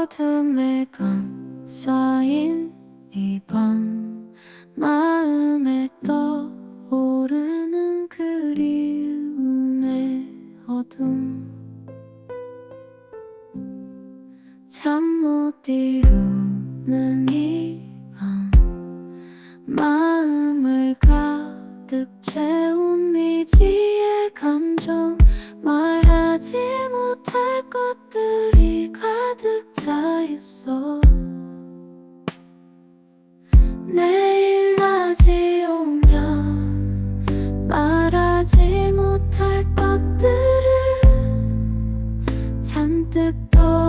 어둠에 감싸인 이밤 마음에 떠오르는 그리움의 어둠. 잠 못 이루는 이 밤 마음을 가득 채운 미지의 감정 말하지 못할 것들. 혼자 있어. 내일 낮이 오면 말하지 못할 것들을 잔뜩 떠